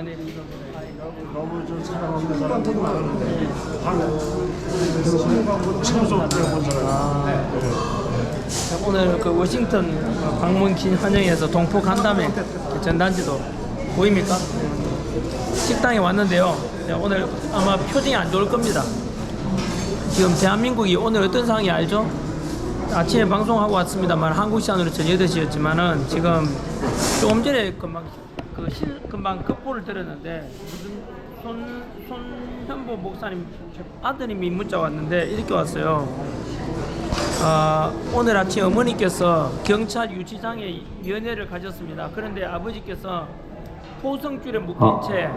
아. 너무 좀 사랑하는 사람들도 많은데 한국 처음 들어본 사람 자, 오늘 그 워싱턴 방문 기환영에서 동포 간담회 그 전단지도 보입니까? 식당에 왔는데요. 네, 오늘 아마 표정이 안 좋을 겁니다. 지금 대한민국이 오늘 어떤 상황이 알죠? 아침에 방송하고 왔습니다만 한국 시간으로 저녁 8시였지만은 지금 조금 전에 금방 그 실, 금방 급보를 들었는데 무슨 손 손현보 목사님 아드님이 문자 왔는데 이렇게 왔어요. 아, 오늘 아침 어머니께서 경찰 유치장에 면회를 가졌습니다. 그런데 아버지께서 포성줄에 묶인 채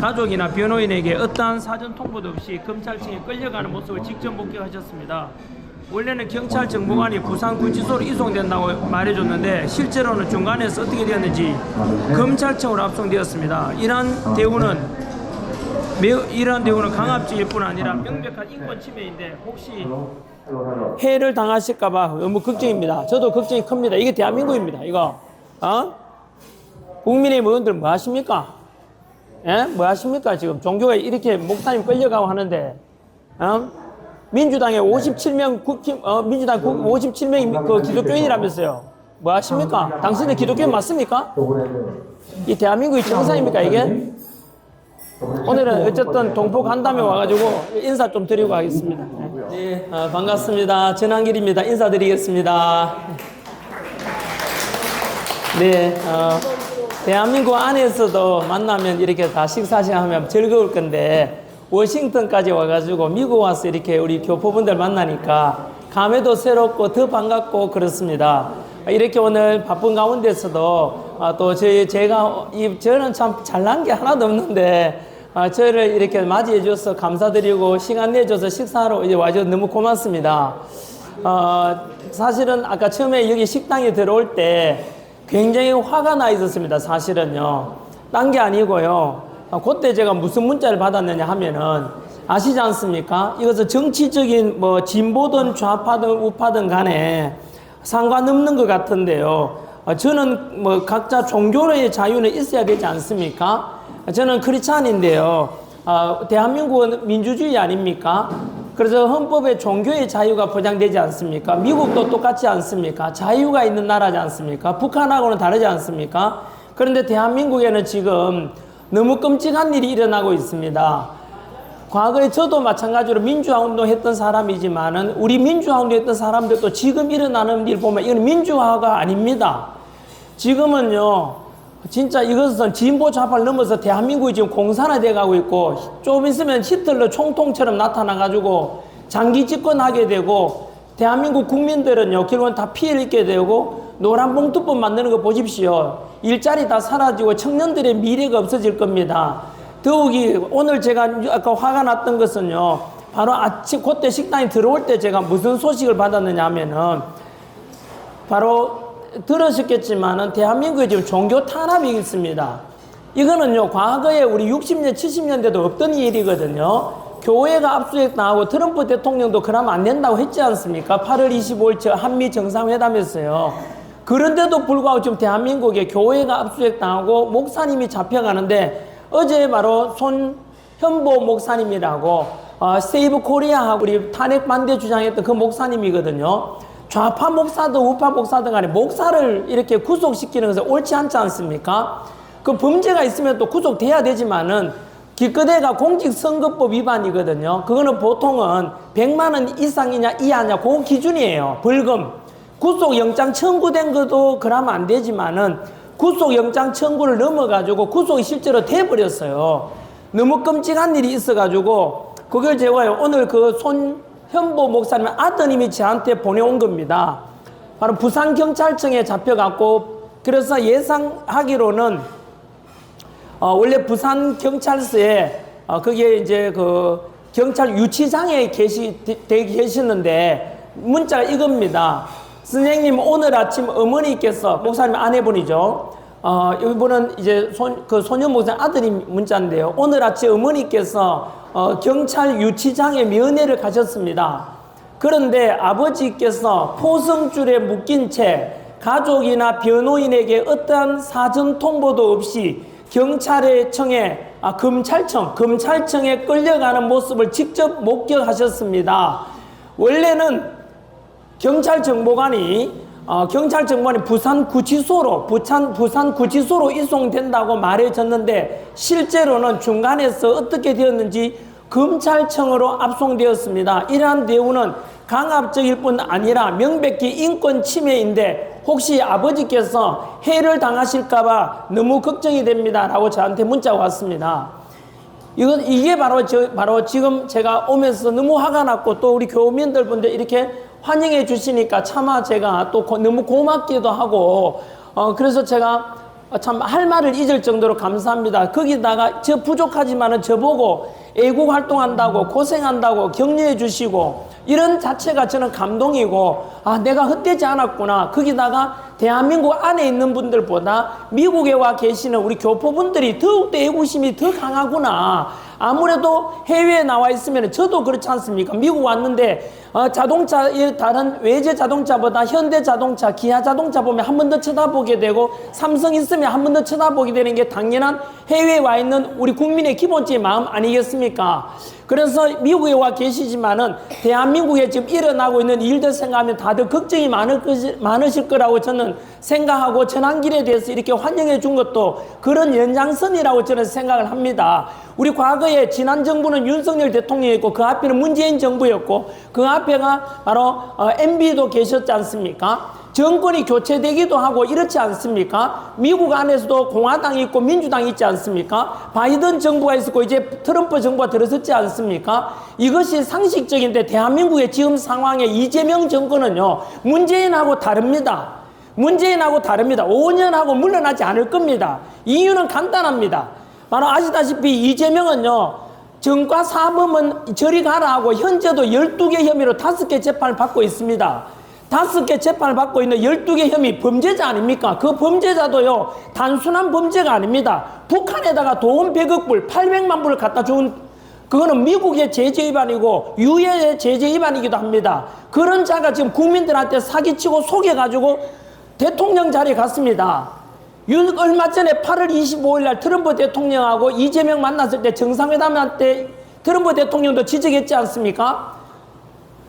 가족이나 변호인에게 어떠한 사전 통보도 없이 검찰청에 끌려가는 모습을 직접 목격하셨습니다. 원래는 경찰 정보관이 부산구치소로 이송된다고 말해줬는데 실제로는 중간에서 어떻게 되었는지 검찰청으로 압송되었습니다. 이러한 대우는 매우 이러한 대우는 강압적일 뿐 아니라 명백한 인권 침해인데 혹시 해를 당하실까봐 너무 걱정입니다. 저도 걱정이 큽니다. 이게 대한민국입니다. 이거 어? 국민의힘 의원들 뭐 하십니까? 예? 뭐 하십니까? 지금 종교에 이렇게 목사님 끌려가고 하는데 어? 민주당에 57명 국힘 어, 민주당 57명이 그 기독교인이라면서요. 뭐 하십니까? 당신들 기독교인 맞습니까? 이 대한민국이 정상입니까 이게? 오늘은 어쨌든 동포 간담회 와가지고 인사 좀 드리고 가겠습니다. 네, 어, 반갑습니다. 전한길입니다. 인사드리겠습니다. 네, 어, 대한민국 안에서도 만나면 이렇게 다 식사 시간 하면 즐거울 건데 워싱턴까지 와가지고 미국 와서 이렇게 우리 교포분들 만나니까 감회도 새롭고 더 반갑고 그렇습니다. 이렇게 오늘 바쁜 가운데서도 아, 또 저희 제가 이 저는 참 잘난 게 하나도 없는데 아, 저를 이렇게 맞이해 주셔서 감사드리고 시간 내줘서 식사하러 이제 와줘서 너무 고맙습니다. 어, 사실은 아까 처음에 여기 식당에 들어올 때 굉장히 화가 나 있었습니다. 사실은요. 딴 게 아니고요. 아, 그때 제가 무슨 문자를 받았느냐 하면은 아시지 않습니까? 이것은 정치적인 뭐 진보든 좌파든 우파든 간에 상관없는 것 같은데요. 어, 저는 뭐 각자 종교의 자유는 있어야 되지 않습니까? 저는 크리스찬인데요. 어, 대한민국은 민주주의 아닙니까? 그래서 헌법에 종교의 자유가 보장되지 않습니까? 미국도 똑같지 않습니까? 자유가 있는 나라지 않습니까? 북한하고는 다르지 않습니까? 그런데 대한민국에는 지금 너무 끔찍한 일이 일어나고 있습니다. 과거에 저도 마찬가지로 민주화 운동 했던 사람이지만은 우리 민주화 운동 했던 사람들도 지금 일어나는 일 보면 이건 민주화가 아닙니다. 지금은요, 진짜 이것은 진보 좌파를 넘어서 대한민국이 지금 공산화돼 가고 있고 좀 있으면 히틀러 총통처럼 나타나 가지고 장기 집권하게 되고 대한민국 국민들은요, 결국은 다 피해를 입게 되고 노란 봉투법 만드는 거 보십시오. 일자리 다 사라지고 청년들의 미래가 없어질 겁니다. 더욱이 오늘 제가 아까 화가 났던 것은요, 바로 아침 그때 식당에 들어올 때 제가 무슨 소식을 받았느냐 하면은 바로 들으셨겠지만은 대한민국에 지금 종교 탄압이 있습니다. 이거는요, 과거에 우리 60년, 70년대도 없던 일이거든요. 교회가 당하고 트럼프 대통령도 그러면 안 된다고 했지 않습니까? 8월 25일 저 한미 정상회담에서요. 그런데도 불구하고 지금 대한민국에 교회가 압수수색 당하고 목사님이 잡혀가는데 어제 바로 손현보 목사님이라고 어, 세이브 코리아하고 우리 탄핵 반대 주장했던 그 목사님이거든요. 좌파 목사든 우파 목사든 간에 목사를 이렇게 구속시키는 것은 옳지 않지 않습니까? 그 범죄가 있으면 또 구속돼야 되지만은 기껏해가 공직선거법 위반이거든요. 그거는 보통은 100만 원 이상이냐 이하냐 그 기준이에요. 벌금. 구속영장 청구된 것도 그러면 안 되지만은 구속영장 청구를 넘어가지고 구속이 실제로 돼버렸어요. 너무 끔찍한 일이 있어가지고 그걸 제가 오늘 그 손현보 목사님 아드님이 저한테 보내온 겁니다. 바로 부산경찰청에 잡혀갖고 그래서 예상하기로는 어, 원래 부산 경찰서에 어, 거기에 이제 그 경찰 유치장에 계시 되 계시는데 문자가 이겁니다. 선생님 오늘 아침 어머니께서 목사님 아내분이죠. 어, 이분은 이제 손, 그 소년 목사 아들이 문자인데요. 오늘 아침 어머니께서 어, 경찰 유치장에 면회를 가셨습니다. 그런데 아버지께서 포성줄에 묶인 채 가족이나 변호인에게 어떠한 사전 통보도 없이 경찰청에 아, 검찰청 검찰청에 끌려가는 모습을 직접 목격하셨습니다. 원래는 경찰 정보관이 어, 경찰 정보관이 부산 구치소로 부산 부산 구치소로 이송된다고 말해졌는데 실제로는 중간에서 어떻게 되었는지 검찰청으로 압송되었습니다. 이러한 대우는 강압적일 뿐 아니라 명백히 인권 침해인데 혹시 아버지께서 해를 당하실까봐 너무 걱정이 됩니다라고 저한테 문자가 왔습니다. 이건 이게 바로 저 바로 지금 제가 오면서 너무 화가 났고 또 우리 교민들 분들 이렇게 환영해 주시니까 차마 제가 또 고- 너무 고맙기도 하고 어 그래서 제가 참 할 말을 잊을 정도로 감사합니다. 거기다가 저 부족하지만은 저보고 애국 활동한다고 고생한다고 격려해 주시고 이런 자체가 저는 감동이고 아 내가 헛되지 않았구나. 거기다가 대한민국 안에 있는 분들보다 미국에 와 계시는 우리 교포분들이 더욱더 애국심이 더 강하구나. 아무래도 해외에 나와 있으면 저도 그렇지 않습니까? 미국 왔는데 어, 자동차 이 다른 외제 자동차보다 현대 자동차, 기아 자동차 보면 한 번 더 쳐다보게 되고 삼성 있으면 한 번 더 쳐다보게 되는 게 당연한 해외에 와 있는 우리 국민의 기본적인 마음 아니겠습니까? 그래서 미국에 와 계시지만은 대한민국에 지금 일어나고 있는 일들 생각하면 다들 걱정이 많을 것이, 많으실 거라고 저는 생각하고 전환길에 대해서 이렇게 환영해 준 것도 그런 연장선이라고 저는 생각을 합니다. 우리 과거에 지난 정부는 윤석열 대통령이었고 그 앞에는 문재인 정부였고 그 앞에가 바로 어, MB도 계셨지 않습니까? 정권이 교체되기도 하고 이렇지 않습니까? 미국 안에서도 공화당이 있고 민주당이 있지 않습니까? 바이든 정부가 있었고 이제 트럼프 정부가 들어섰지 않습니까? 이것이 상식적인데 대한민국의 지금 상황에 이재명 정권은요 문재인하고 다릅니다. 문재인하고 다릅니다. 5년하고 물러나지 않을 겁니다. 이유는 간단합니다. 바로 아시다시피 이재명은요 정과 사범은 저리 가라 하고 현재도 12개 혐의로 5개 재판을 받고 있습니다. 다섯 개 재판을 받고 있는 12개 혐의 범죄자 아닙니까? 그 범죄자도요, 단순한 범죄가 아닙니다. 북한에다가 돈 100억 불, 800만 불을 갖다 준, 그거는 미국의 제재 위반이고, 유해의 제재 위반이기도 합니다. 그런 자가 지금 국민들한테 사기치고 속여가지고 대통령 자리에 갔습니다. 윤, 얼마 전에 8월 25일 날 트럼프 대통령하고 이재명 만났을 때 정상회담 할 때 트럼프 대통령도 지적했지 않습니까?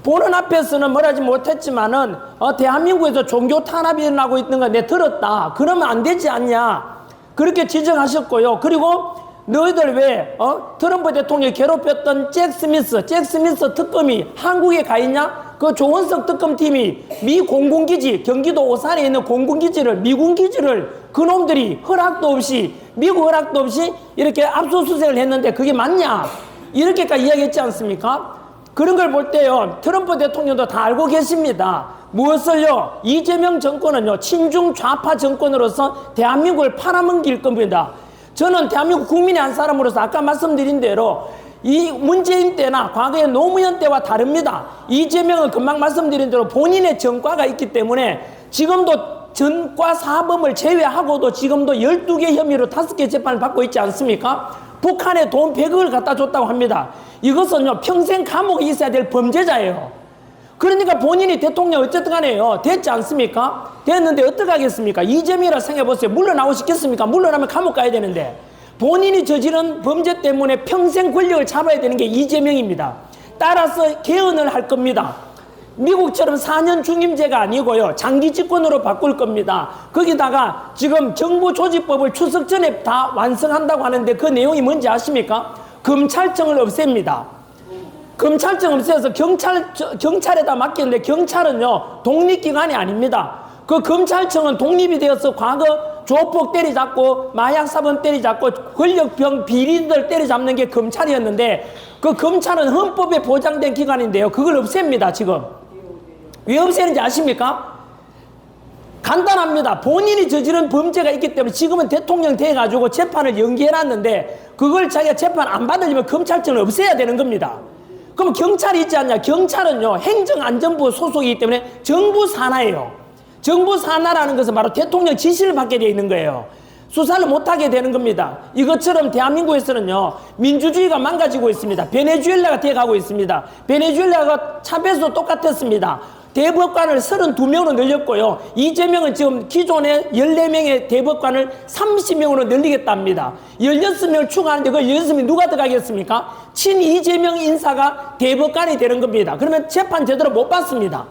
보는 앞에서는 뭐라지 못했지만은 어, 대한민국에서 종교 탄압이 일어나고 있는 거 내 들었다. 그러면 안 되지 않냐. 그렇게 지적하셨고요. 그리고 너희들 왜 어? 트럼프 대통령이 괴롭혔던 잭 스미스, 잭 스미스 특검이 한국에 가 있냐? 그 조원석 특검팀이 미 공군기지, 경기도 오산에 있는 공군기지를, 미군 기지를 그놈들이 허락도 없이, 미국 허락도 없이 이렇게 압수수색을 했는데 그게 맞냐? 이렇게까지 이야기했지 않습니까? 그런 걸 볼 때요, 트럼프 대통령도 다 알고 계십니다. 무엇을요? 이재명 정권은요, 친중 좌파 정권으로서 대한민국을 팔아넘길 겁니다. 저는 대한민국 국민의 한 사람으로서 아까 말씀드린 대로 이 문재인 때나 과거의 노무현 때와 다릅니다. 이재명은 금방 말씀드린 대로 본인의 전과가 있기 때문에 지금도 전과 사범을 제외하고도 지금도 12개 혐의로 5개 재판을 받고 있지 않습니까? 북한에 돈 100억을 갖다 줬다고 합니다. 이것은요, 평생 감옥에 있어야 될 범죄자예요. 그러니까 본인이 대통령 어쨌든 간에요. 됐지 않습니까? 됐는데 어떡하겠습니까? 이재명이라 생각해보세요. 물러나고 싶겠습니까? 물러나면 감옥 가야 되는데. 본인이 저지른 범죄 때문에 평생 권력을 잡아야 되는 게 이재명입니다. 따라서 개헌을 할 겁니다. 미국처럼 4년 중임제가 아니고요. 장기 집권으로 바꿀 겁니다. 거기다가 지금 정부 조직법을 추석 전에 다 완성한다고 하는데 그 내용이 뭔지 아십니까? 검찰청을 없앱니다. 검찰청 없애서 경찰, 저- 경찰에다 맡겼는데 경찰은요, 독립기관이 아닙니다. 그 검찰청은 독립이 되어서 과거 조폭 때리잡고 마약 사범 때리잡고 권력병 비리들 때리잡는 게 검찰이었는데 그 검찰은 헌법에 보장된 기관인데요. 그걸 없앱니다, 지금. 왜 없애는지 아십니까? 간단합니다. 본인이 저지른 범죄가 있기 때문에 지금은 대통령 돼가지고 재판을 연기해놨는데 그걸 자기가 재판 안 받으려면 검찰청을 없애야 되는 겁니다. 그럼 경찰이 있지 않냐? 경찰은요, 행정안전부 소속이기 때문에 정부 산하예요. 정부 산하라는 것은 바로 대통령 지시를 받게 되어 있는 거예요. 수사를 못하게 되는 겁니다. 이것처럼 대한민국에서는요, 민주주의가 망가지고 있습니다. 베네수엘라가 돼가고 있습니다. 베네수엘라가 차베스도 똑같았습니다. 대법관을 32명으로 늘렸고요. 이재명은 지금 기존에 14명의 대법관을 30명으로 늘리겠답니다. 16명을 추가하는데 그 16명이 누가 들어가겠습니까? 친 이재명 인사가 대법관이 되는 겁니다. 그러면 재판 제대로 못 받습니다.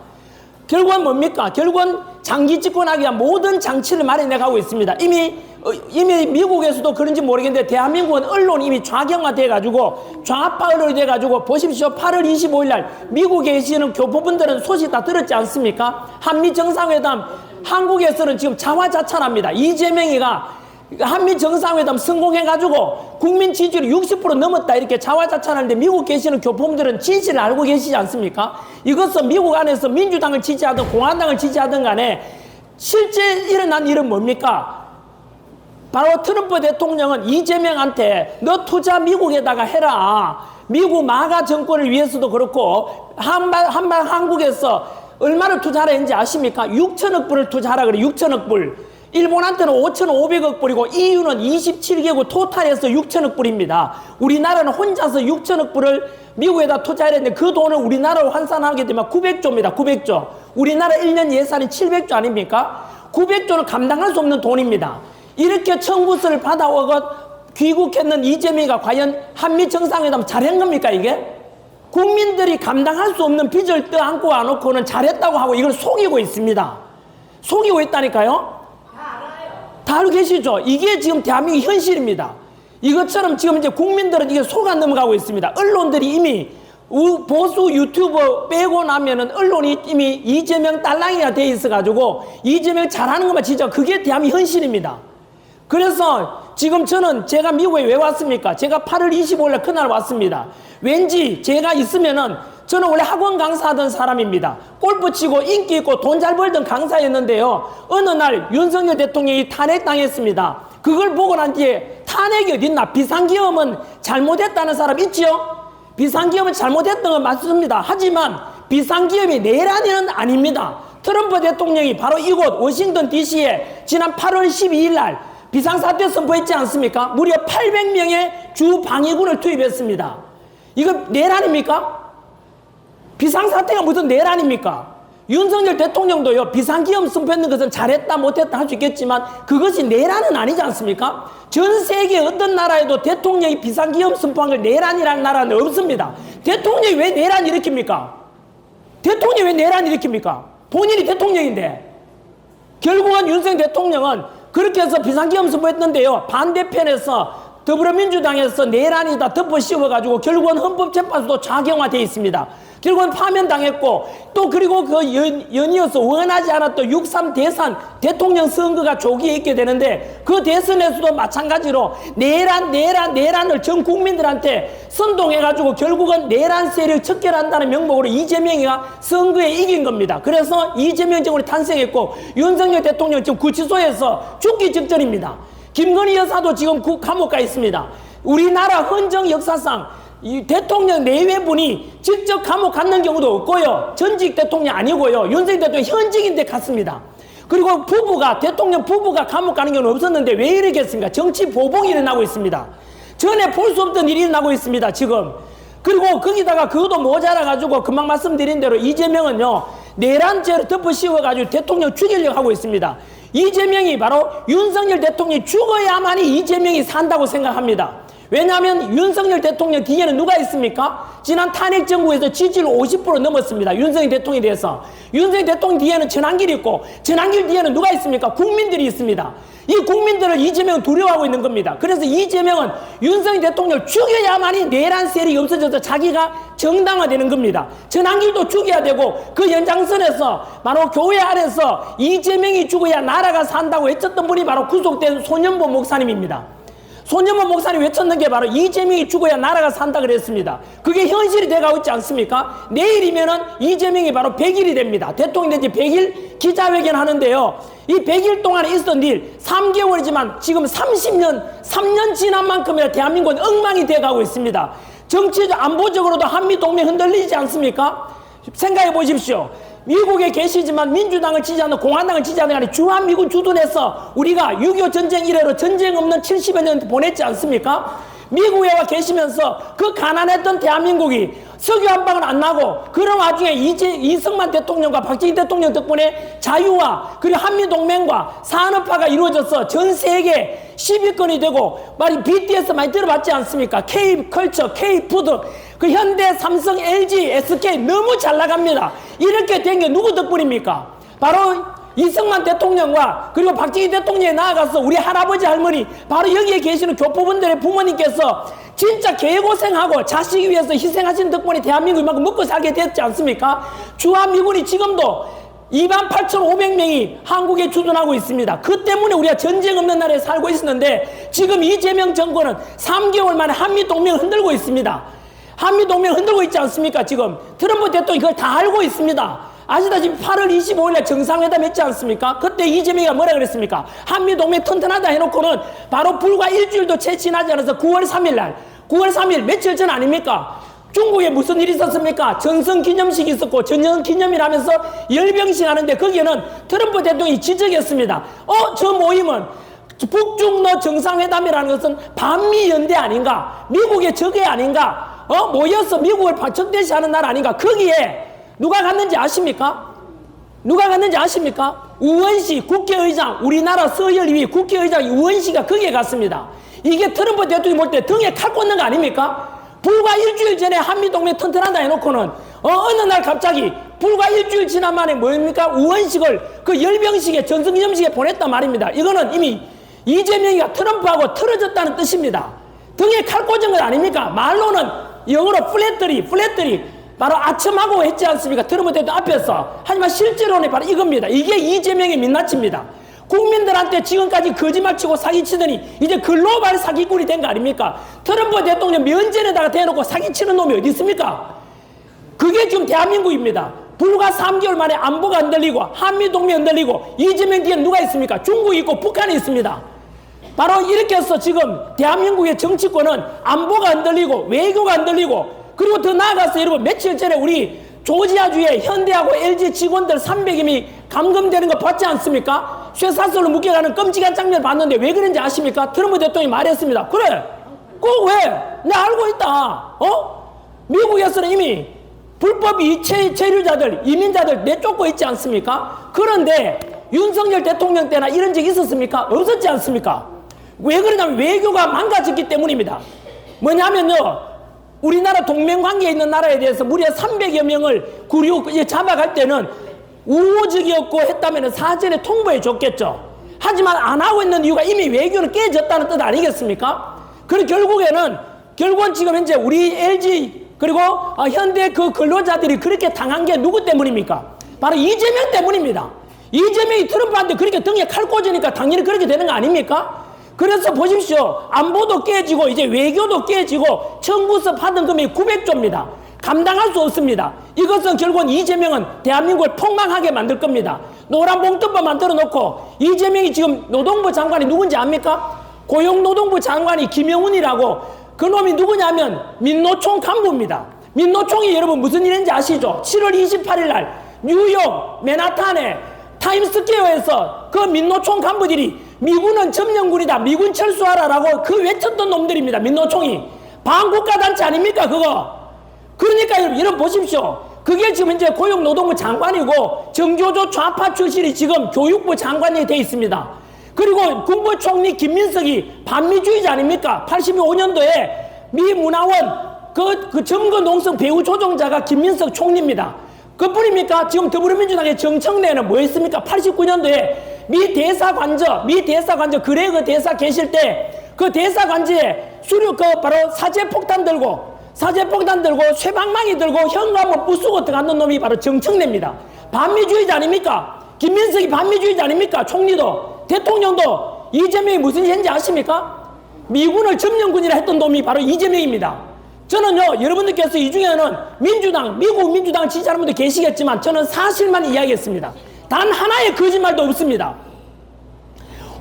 결국은 뭡니까? 결국은 장기 집권하기 위한 모든 장치를 마련해 가고 있습니다. 이미 어, 이미 미국에서도 그런지 모르겠는데 대한민국은 언론이 이미 좌경화 돼 가지고 좌파 언론이 돼 가지고 보십시오. 8월 25일 날 미국에 계시는 교포분들은 소식 다 들었지 않습니까? 한미 정상회담 한국에서는 지금 자화자찬합니다. 이재명이가 한미 정상회담 성공해가지고 국민 지지율이 60% 넘었다 이렇게 자화자찬하는데 미국 계시는 교포분들은 진실을 알고 계시지 않습니까? 이것은 미국 안에서 민주당을 지지하든 공화당을 지지하든 간에 실제 일어난 일은 뭡니까? 바로 트럼프 대통령은 이재명한테 너 투자 미국에다가 해라. 미국 마가 정권을 위해서도 그렇고 한반 한반 한국에서 얼마를 투자를 했는지 아십니까? 6천억 불을 투자하라 그래. 6천억 불. 일본한테는 5,500억 불이고 EU는 27개국 토탈에서 6천억 불입니다. 우리나라는 혼자서 6천억 불을 미국에다 투자했는데 그 돈을 우리나라로 환산하게 되면 900조입니다. 900조. 우리나라 1년 예산이 700조 아닙니까? 900조는 감당할 수 없는 돈입니다. 이렇게 청구서를 받아오고 귀국했는 이재명이가 과연 한미 정상회담 잘한 겁니까 이게? 국민들이 감당할 수 없는 빚을 떠안고 와놓고는 잘했다고 하고 이걸 속이고 있습니다. 속이고 있다니까요? 다 알고 계시죠? 이게 지금 대한민국 현실입니다. 이것처럼 지금 이제 국민들은 이게 속아 넘어가고 있습니다. 언론들이 이미 우- 보수 유튜버 빼고 나면은 언론이 이미 이재명 딸랑이가 돼 있어가지고 이재명 잘하는 것만 진짜 그게 대한민국 현실입니다. 그래서 지금 저는 제가 미국에 왜 왔습니까? 제가 8월 25일에 그날 왔습니다. 왠지 제가 있으면은 저는 원래 학원 강사하던 사람입니다. 골프 치고 인기 있고 돈 잘 벌던 강사였는데요. 어느 날 윤석열 대통령이 탄핵당했습니다. 그걸 보고 난 뒤에 탄핵이 어딨나? 비상기업은 잘못했다는 사람 있지요? 비상기업은 잘못했던 건 맞습니다. 하지만 비상기업이 내란이는 아닙니다. 트럼프 대통령이 바로 이곳 워싱턴 DC에 지난 8월 12일 날 비상사태 선포했지 않습니까? 무려 800명의 주 방위군을 투입했습니다. 이거 내란입니까? 비상사태가 무슨 내란입니까? 윤석열 대통령도요, 비상기업 선포했는 것은 잘했다, 못했다 할 수 있겠지만 그것이 내란은 아니지 않습니까? 전 세계 어떤 나라에도 대통령이 비상기업 선포한 걸 내란이라는 나라는 없습니다. 대통령이 왜 내란 일으킵니까? 대통령이 왜 내란 일으킵니까? 본인이 대통령인데. 결국은 윤석열 대통령은 그렇게 해서 비상기업 선포했는데요. 반대편에서 더불어민주당에서 내란이다 덮어 씌워가지고 결국은 헌법재판소도 좌경화되어 있습니다. 결국은 파면당했고 또 그리고 그 연, 연이어서 원하지 않았던 6.3 대선 대통령 선거가 조기에 있게 되는데 그 대선에서도 마찬가지로 내란 내란 내란을 전 국민들한테 선동해가지고 결국은 내란 세력 척결한다는 명목으로 이재명이가 선거에 이긴 겁니다. 그래서 이재명 정권이 탄생했고 윤석열 대통령 지금 구치소에서 죽기 직전입니다. 김건희 여사도 지금 구 감옥 가 있습니다. 우리나라 헌정 역사상 이 대통령 내외분이 직접 감옥 갔는 경우도 없고요. 전직 대통령 아니고요. 윤석열 대통령 현직인데 갔습니다. 그리고 부부가 대통령 부부가 감옥 가는 경우는 없었는데 왜 이러겠습니까? 정치 보복이 일어나고 있습니다. 전에 볼 수 없던 일이 일어나고 있습니다. 지금. 그리고 거기다가 그것도 모자라 가지고 금방 말씀드린 대로 이재명은요 내란죄로 덮어 씌워가지고 대통령 죽이려고 하고 있습니다. 이재명이 바로 윤석열 대통령이 죽어야만이 이재명이 산다고 생각합니다. 왜냐하면 윤석열 대통령 뒤에는 누가 있습니까? 지난 탄핵 정부에서 지지율 50% 넘었습니다. 윤석열 대통령에 대해서. 윤석열 대통령 뒤에는 전한길이 있고 전한길 뒤에는 누가 있습니까? 국민들이 있습니다. 이 국민들을 이재명은 두려워하고 있는 겁니다. 그래서 이재명은 윤석열 대통령을 죽여야만이 내란 세력이 없어져서 자기가 정당화되는 겁니다. 전한길도 죽여야 되고 그 연장선에서 바로 교회 안에서 이재명이 죽어야 나라가 산다고 외쳤던 분이 바로 구속된 손현보 목사님입니다. 손영원 목사님 외쳤는 게 바로 이재명이 죽어야 나라가 산다 그랬습니다. 그게 현실이 돼가고 있지 않습니까? 내일이면은 이재명이 바로 100일이 됩니다. 대통령 된지 100일 기자회견 하는데요. 이 100일 동안에 있었던 일 3개월이지만 지금 30년, 3년 지난 만큼이나 대한민국은 엉망이 돼가고 있습니다. 정치적, 안보적으로도 한미 동맹 흔들리지 않습니까? 생각해 보십시오. 미국에 계시지만 민주당을 지지하는 공화당을 지지하는 간에 주한미군 주둔해서 우리가 6.25 전쟁 이래로 전쟁 없는 70여 년 보냈지 않습니까? 미국에 와 계시면서 그 가난했던 대한민국이 석유 한 방울 안 나고 그런 와중에 이제 이승만 대통령과 박정희 대통령 덕분에 자유와 그리고 한미 동맹과 산업화가 이루어져서 전 세계 10위권이 되고 말이 BTS 많이 들어봤지 않습니까? K 컬처, K 푸드 그 현대, 삼성, LG, SK 너무 잘 나갑니다. 이렇게 된 게 누구 덕분입니까? 바로 이승만 대통령과 그리고 박정희 대통령이 나아가서 우리 할아버지 할머니 바로 여기에 계시는 교포분들의 부모님께서 진짜 개고생하고 자식 위해서 희생하신 덕분에 대한민국 이 만큼 먹고 살게 됐지 않습니까? 주한미군이 지금도 2만 8,500명이 한국에 주둔하고 있습니다. 그 때문에 우리가 전쟁 없는 나라에 살고 있었는데 지금 이재명 정권은 3개월 만에 한미동맹을 흔들고 있습니다. 한미동맹 흔들고 있지 않습니까? 지금 트럼프 대통령이 그걸 다 알고 있습니다. 아시다시피 8월 25일에 정상회담 했지 않습니까? 그때 이재명이가 뭐라 그랬습니까? 한미동맹 튼튼하다 해놓고는 바로 불과 일주일도 채 지나지 않아서 9월 3일 날, 9월 3일 며칠 전 아닙니까? 중국에 무슨 일이 있었습니까? 전성 기념식이 있었고 전성 기념이라면서 열병식 하는데 거기에는 트럼프 대통령이 지적했습니다. 어, 저 모임은 북중러 정상회담이라는 것은 반미 연대 아닌가? 미국의 적의 아닌가? 어, 모여서 미국을 적대시하는 나라 아닌가? 거기에 누가 갔는지 아십니까? 누가 갔는지 아십니까? 우원시 국회의장, 우리나라 서열위 국회의장 우원시가 거기에 갔습니다. 이게 트럼프 대통령이 볼 때 등에 칼 꽂는 거 아닙니까? 불과 일주일 전에 한미동맹 튼튼하다 해놓고는 어, 어느 날 갑자기 불과 일주일 지난 만에 뭐입니까? 우원식을 그 열병식에 전승기념식에 보냈단 말입니다. 이거는 이미 이재명이가 트럼프하고 틀어졌다는 뜻입니다. 등에 칼 꽂은 것 아닙니까? 말로는 영어로 플랫들이 플랫들이 바로 아첨하고 했지 않습니까? 트럼프 대통령 앞에서. 하지만 실제로는 바로 이겁니다. 이게 이재명의 민낯입니다. 국민들한테 지금까지 거짓말 치고 사기치더니 이제 글로벌 사기꾼이 된 거 아닙니까? 트럼프 대통령 면전에다가 대놓고 사기치는 놈이 어디 있습니까? 그게 지금 대한민국입니다. 불과 3개월 만에 안보가 흔들리고 한미동맹 흔들리고 이재명 뒤에 누가 있습니까? 중국이 있고 북한이 있습니다. 바로 이렇게 해서 지금 대한민국의 정치권은 안보가 흔들리고 외교가 흔들리고 그리고 더 나아가서 여러분 며칠 전에 우리 조지아주의 현대하고 LG 직원들 300명이 감금되는 거 봤지 않습니까? 쇠사슬로 묶여가는 끔찍한 장면 봤는데 왜 그런지 아십니까? 트럼프 대통령이 말했습니다. 그래, 꼭 왜? 나 알고 있다. 어? 미국에서는 이미 불법 이체 체류자들, 이민자들 내쫓고 있지 않습니까? 그런데 윤석열 대통령 때나 이런 적 있었습니까? 없었지 않습니까? 왜 그러냐면 외교가 망가졌기 때문입니다. 뭐냐면요. 우리나라 동맹 관계에 있는 나라에 대해서 무려 300여 명을 구류 잡아갈 때는 우호적이었고 했다면 사전에 통보해 줬겠죠. 하지만 안 하고 있는 이유가 이미 외교는 깨졌다는 뜻 아니겠습니까? 그리고 결국에는 결국은 지금 현재 우리 LG 그리고 어, 현대 그 근로자들이 그렇게 당한 게 누구 때문입니까? 바로 이재명 때문입니다. 이재명이 트럼프한테 그렇게 등에 칼 꽂으니까 당연히 그렇게 되는 거 아닙니까? 그래서 보십시오. 안보도 깨지고 이제 외교도 깨지고 청구서 받은 금액이 900조입니다. 감당할 수 없습니다. 이것은 결국은 이재명은 대한민국을 폭망하게 만들 겁니다. 노란 봉투법 만들어 놓고 이재명이 지금 노동부 장관이 누군지 압니까? 고용노동부 장관이 김영훈이라고 그놈이 누구냐면 민노총 간부입니다. 민노총이 여러분 무슨 일인지 아시죠? 7월 28일 날 뉴욕 맨하탄에 타임스퀘어에서 그 민노총 간부들이 미군은 점령군이다. 미군 철수하라라고 그 외쳤던 놈들입니다. 민노총이. 반국가 단체 아닙니까? 그거. 그러니까 여러분, 여러분 보십시오. 그게 지금 이제 고용노동부 장관이고 정조조 좌파 출신이 지금 교육부 장관이 돼 있습니다. 그리고 국무총리 김민석이 반미주의자 아닙니까? 85년도에 미 문화원 그, 그 점거 농성 배후 조종자가 김민석 총리입니다. 그뿐입니까? 지금 더불어민주당의 정청래는 뭐 했습니까? 89년도에 미 대사관저, 미 대사관저 그레그 대사 계실 때 그 대사관저에 수류 그 바로 사제폭탄 들고 사제폭탄 들고 쇠방망이 들고 현관문 부수고 들어갔는 놈이 바로 정청래입니다. 반미주의자 아닙니까? 김민석이 반미주의자 아닙니까? 총리도 대통령도 이재명이 무슨 일인지 아십니까? 미군을 점령군이라 했던 놈이 바로 이재명입니다. 저는요, 여러분들께서 이 중에는 민주당, 미국 민주당 지지하는 분들 계시겠지만 저는 사실만 이야기했습니다. 단 하나의 거짓말도 없습니다.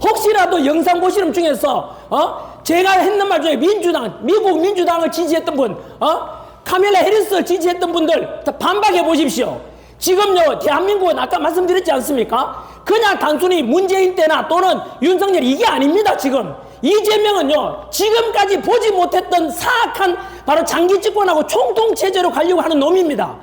혹시라도 영상 보시는 중에서 어? 제가 했는 말 중에 민주당, 미국 민주당을 지지했던 분, 어? 카멜라 해리스 지지했던 분들 다 반박해 보십시오. 지금요 대한민국은 아까 말씀드렸지 않습니까? 그냥 단순히 문재인 때나 또는 윤석열 이게 아닙니다, 지금. 이재명은요, 지금까지 보지 못했던 사악한 바로 장기 집권하고 총통체제로 가려고 하는 놈입니다.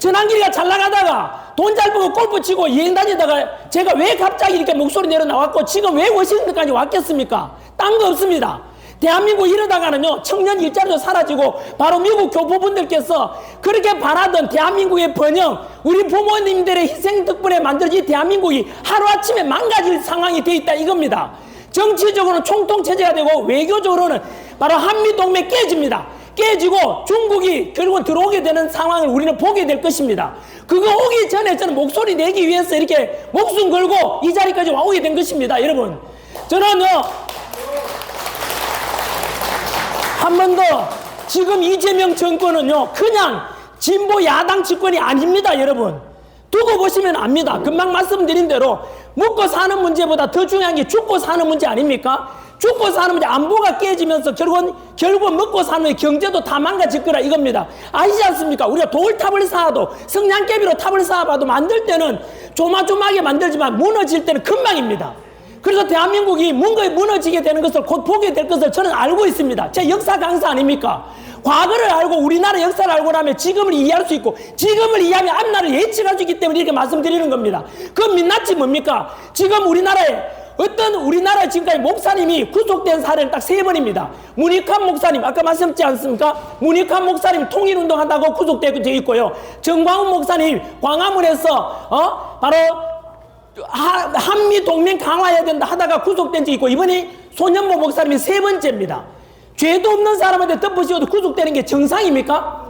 전환길이가 잘 나가다가 돈 잘 벌고 골프 치고 여행 다니다가 제가 왜 갑자기 이렇게 목소리 내려 나왔고 지금 왜 워싱턴까지 왔겠습니까? 딴 거 없습니다. 대한민국 이러다가는요 청년 일자리도 사라지고 바로 미국 교포분들께서 그렇게 바라던 대한민국의 번영 우리 부모님들의 희생 덕분에 만들어진 대한민국이 하루아침에 망가질 상황이 돼 있다 이겁니다 정치적으로는 총통체제가 되고 외교적으로는 바로 한미동맹 깨집니다 깨지고 중국이 결국은 들어오게 되는 상황을 우리는 보게 될 것입니다. 그거 오기 전에 저는 목소리 내기 위해서 이렇게 목숨 걸고 이 자리까지 와오게 된 것입니다 여러분. 저는요 한번 더 지금 이재명 정권은요 그냥 진보 야당 집권이 아닙니다 여러분. 두고 보시면 압니다. 금방 말씀드린 대로 먹고 사는 문제보다 더 중요한 게 죽고 사는 문제 아닙니까 죽고 사는 문제 안보가 깨지면서 결국은 결국 먹고 사는 경제도 다 망가질 거라 이겁니다 아시지 않습니까 우리가 돌탑을 쌓아도 성냥개비로 탑을 쌓아봐도 만들 때는 조마조마하게 만들지만 무너질 때는 금방입니다 그래서 대한민국이 뭔가 무너지게 되는 것을 곧 보게 될 것을 저는 알고 있습니다. 제 역사 강사 아닙니까? 과거를 알고 우리나라 역사를 알고 나면 지금을 이해할 수 있고 지금을 이해하면 앞날을 예측할 수 있기 때문에 이렇게 말씀드리는 겁니다. 그 민낯이 뭡니까? 지금 우리나라에 어떤 우리나라 지금까지 목사님이 구속된 사례는 딱 세 번입니다. 문익환 목사님 아까 말씀드렸지 않습니까? 문익환 목사님 통일운동한다고 구속되어 있고요. 정광훈 목사님 광화문에서 어 바로 하- 한미 동맹 강화해야 된다 하다가 구속된 적 있고 이번에 손현모 목사님이 세 번째입니다. 죄도 없는 사람한테 덮어씌워도 구속되는 게 정상입니까?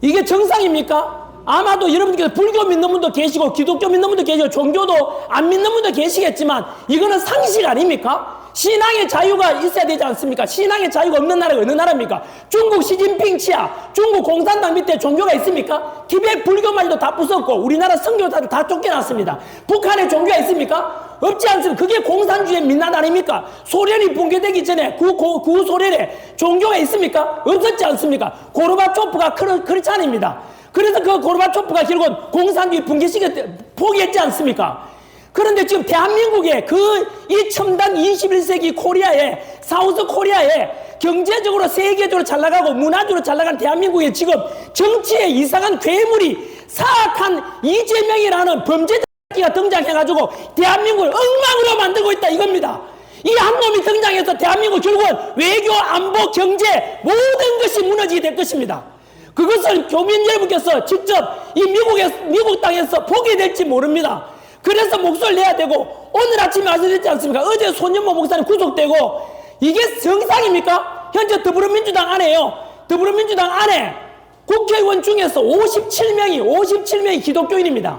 이게 정상입니까? 아마도 여러분께서 불교 믿는 분도 계시고 기독교 믿는 분도 계시고 종교도 안 믿는 분도 계시겠지만 이거는 상식 아닙니까? 신앙의 자유가 있어야 되지 않습니까? 신앙의 자유가 없는 나라가 어느 나라입니까? 중국 시진핑 치하, 중국 공산당 밑에 종교가 있습니까? 티베트 불교만도 다 부쉈고 우리나라 선교사들 다 쫓겨났습니다. 북한에 종교가 있습니까? 없지 않습니까? 그게 공산주의 민낯 아닙니까? 소련이 붕괴되기 전에 구, 구, 구 소련에 종교가 있습니까? 없었지 않습니까? 고르바초프가 크르, 크리찬입니다. 그래서 그 고르바초프가 결국은 공산주의 붕괴시켜 포기했지 않습니까? 그런데 지금 대한민국의 그 이 첨단 21세기 코리아에 사우스 코리아에 경제적으로 세계적으로 잘 나가고 문화적으로 잘 나간 대한민국에 지금 정치에 이상한 괴물이 사악한 이재명이라는 범죄자가 등장해가지고 대한민국을 엉망으로 만들고 있다 이겁니다. 이 한 놈이 등장해서 대한민국 결국은 외교, 안보, 경제 모든 것이 무너지게 될 것입니다. 그것을 교민 여러분께서 직접 이 미국에, 미국 땅에서 보게 될지 모릅니다. 그래서 목소리를 내야 되고, 오늘 아침에 말씀드렸지 않습니까? 어제 손현모 목사님 구속되고, 이게 정상입니까? 현재 더불어민주당 안에요. 더불어민주당 안에 국회의원 중에서 57명이, 57명이 기독교인입니다.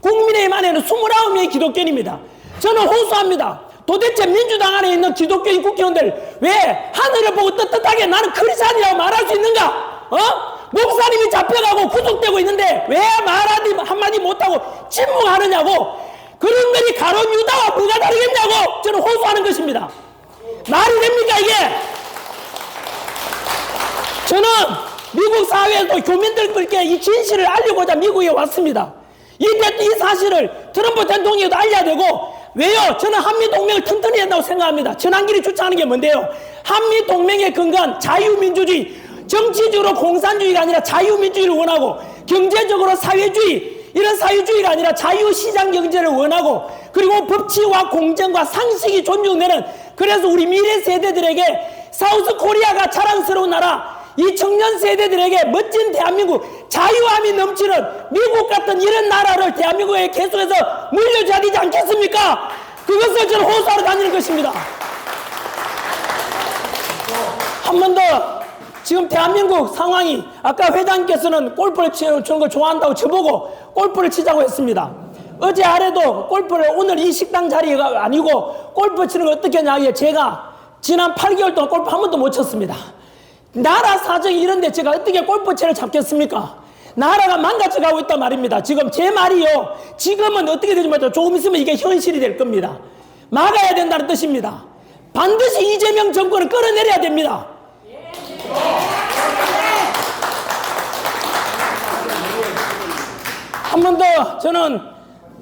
국민의힘 안에는 29명이 기독교인입니다. 저는 호소합니다. 도대체 민주당 안에 있는 기독교인 국회의원들 왜 하늘을 보고 떳떳하게 나는 크리스찬이라고 말할 수 있는가? 어? 목사님이 잡혀가고 구속되고 있는데 왜 말하지 한마디 못하고 침묵하느냐고 그런 것이 가론 유다와 뭐가 다르겠냐고 저는 호소하는 것입니다. 말이 됩니까 이게? 저는 미국 사회에서 교민들께 이 진실을 알리고자 미국에 왔습니다. 이, 대- 이 사실을 트럼프 대통령에도 알려야 되고 왜요? 저는 한미 동맹을 튼튼히 한다고 생각합니다. 전환길이 주창하는 게 뭔데요? 한미 동맹에 근거한 자유민주주의, 정치적으로 공산주의가 아니라 자유민주주의를 원하고 경제적으로 사회주의, 이런 사회주의가 아니라 자유시장 경제를 원하고 그리고 법치와 공정과 상식이 존중되는 그래서 우리 미래 세대들에게 사우스 코리아가 자랑스러운 나라 이 청년 세대들에게 멋진 대한민국 자유함이 넘치는 미국 같은 이런 나라를 대한민국에 계속해서 물려줘야 되지 않겠습니까? 그것을 저는 호소하러 다니는 것입니다. 한 번 더 지금 대한민국 상황이 아까 회장께서는 골프를 치는 걸 좋아한다고 저보고 골프를 치자고 했습니다. 어제 아래도 골프를 오늘 이 식당 자리가 아니고 골프 치는 걸 어떻게 하냐 제가 지난 8개월 동안 골프 한 번도 못 쳤습니다. 나라 사정이 이런데 제가 어떻게 골프채를 잡겠습니까? 나라가 망가져 가고 있단 말입니다. 지금 제 말이요. 지금은 어떻게 되지 못해 조금 있으면 이게 현실이 될 겁니다. 막아야 된다는 뜻입니다. 반드시 이재명 정권을 끌어내려야 됩니다. 한 번 더 저는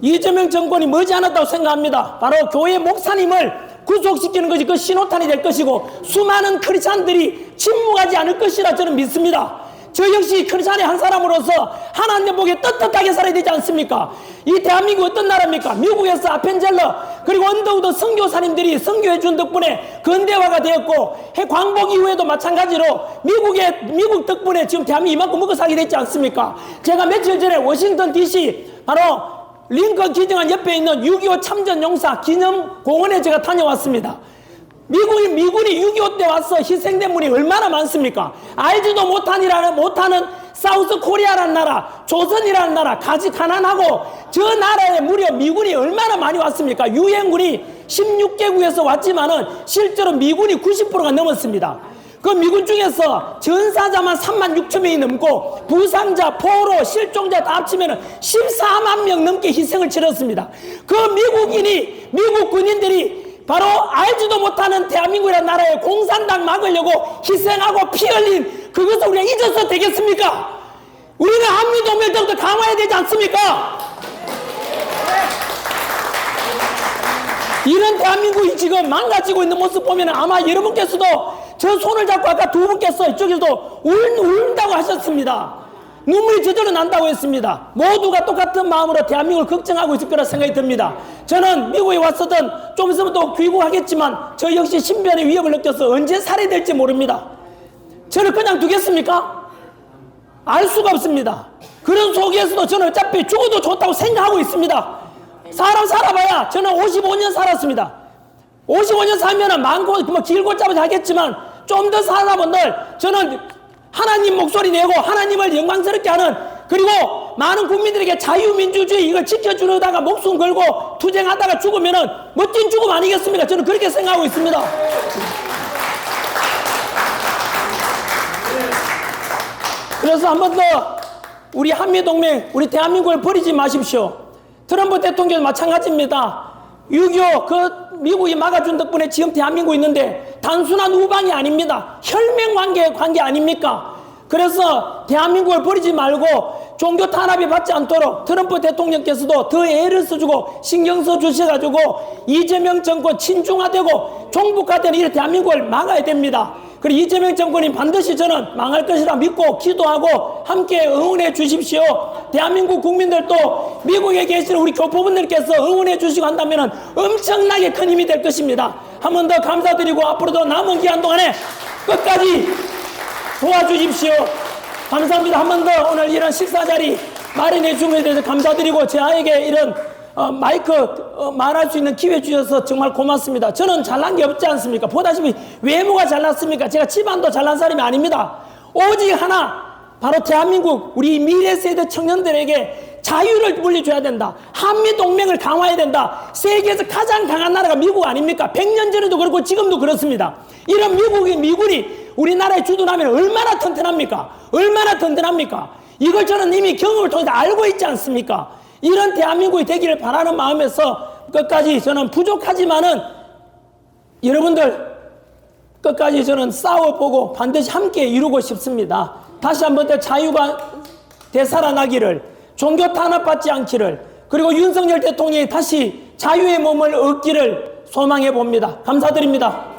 이재명 정권이 머지않았다고 생각합니다. 바로 교회 목사님을 구속시키는 것이 그 신호탄이 될 것이고 수많은 크리스찬들이 침묵하지 않을 것이라 저는 믿습니다. 저 역시 크리스찬의 한 사람으로서 하나님 보기에 떳떳하게 살아야 되지 않습니까? 이 대한민국 어떤 나라입니까? 미국에서 아펜젤러 그리고 언더우드 선교사님들이 선교해 준 덕분에 근대화가 되었고 해 광복 이후에도 마찬가지로 미국의 미국 덕분에 지금 대한민국 이만큼 먹고 살게 됐지 않습니까? 제가 며칠 전에 워싱턴 DC 바로 링컨 기증한 옆에 있는 6.25 참전 용사 기념 공원에 제가 다녀왔습니다. 미국이 미군이 6.25 때 와서 희생된 분이 얼마나 많습니까? 알지도 못하니라는 못하는 사우스 코리아라는 나라, 조선이라는 나라, 가지 가난하고 저 나라에 무려 미군이 얼마나 많이 왔습니까? 유엔군이 16개국에서 왔지만은 실제로 미군이 90%가 넘었습니다. 그 미군 중에서 전사자만 3만 6천 명이 넘고 부상자, 포로, 실종자 다 합치면 14만 명 넘게 희생을 치렀습니다. 그 미국인이 미국 군인들이 바로 알지도 못하는 대한민국이라는 나라의 공산당 막으려고 희생하고 피 흘린 그것을 우리가 잊어서 되겠습니까? 우리는 한미동맹 더욱더 강화해야 되지 않습니까? 이런 대한민국이 지금 망가지고 있는 모습 보면 아마 여러분께서도 저 손을 잡고 아까 두 분께서 이쪽에서도 울, 울다고 하셨습니다. 눈물이 저절로 난다고 했습니다. 모두가 똑같은 마음으로 대한민국을 걱정하고 있을 거라 생각이 듭니다. 저는 미국에 왔었던 좀 있으면 또 귀국하겠지만 저 역시 신변의 위협을 느껴서 언제 살해될지 모릅니다. 저를 그냥 두겠습니까? 알 수가 없습니다. 그런 속에서도 저는 어차피 죽어도 좋다고 생각하고 있습니다. 사람 살아봐야 저는 55년 살았습니다. 55년 살면은 많고 뭐 길고 짧아도 하겠지만 좀 더 살아본들 저는 하나님 목소리 내고 하나님을 영광스럽게 하는 그리고 많은 국민들에게 자유민주주의 이걸 지켜주려다가 목숨 걸고 투쟁하다가 죽으면은 멋진 죽음 아니겠습니까? 저는 그렇게 생각하고 있습니다. 그래서 한 번 더 우리 한미동맹, 우리 대한민국을 버리지 마십시오. 트럼프 대통령 마찬가지입니다. 6.25그 미국이 막아준 덕분에 지금 대한민국 있는데 단순한 우방이 아닙니다. 혈맹 관계 관계 아닙니까? 그래서 대한민국을 버리지 말고 종교 탄압이 받지 않도록 트럼프 대통령께서도 더 애를 써주고 신경 써 주셔가지고 이재명 정권 친중화되고 종북화되는 이 대한민국을 막아야 됩니다. 그리고 이재명 정권이 반드시 저는 망할 것이라 믿고 기도하고 함께 응원해 주십시오. 대한민국 국민들도 미국에 계시는 우리 교포분들께서 응원해 주시고 한다면 엄청나게 큰 힘이 될 것입니다. 한 번 더 감사드리고 앞으로도 남은 기간 동안에 끝까지 도와주십시오. 감사합니다. 한 번 더 오늘 이런 식사 자리 마련해 준 것에 대해서 감사드리고 제 아이에게 이런 어, 마이크 어, 말할 수 있는 기회 주셔서 정말 고맙습니다. 저는 잘난 게 없지 않습니까? 보다시피 외모가 잘났습니까? 제가 집안도 잘난 사람이 아닙니다. 오직 하나 바로 대한민국 우리 미래 세대 청년들에게 자유를 물려줘야 된다. 한미 동맹을 강화해야 된다. 세계에서 가장 강한 나라가 미국 아닙니까? 100년 전에도 그렇고 지금도 그렇습니다. 이런 미국이 미군이 우리나라에 주둔하면 얼마나 튼튼합니까? 얼마나 튼튼합니까? 이걸 저는 이미 경험을 통해서 알고 있지 않습니까? 이런 대한민국이 되기를 바라는 마음에서 끝까지 저는 부족하지만은 여러분들 끝까지 저는 싸워보고 반드시 함께 이루고 싶습니다. 다시 한번 더 자유가 되살아나기를 종교 탄압받지 않기를 그리고 윤석열 대통령이 다시 자유의 몸을 얻기를 소망해 봅니다. 감사드립니다.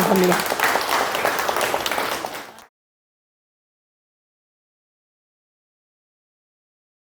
감사합니다.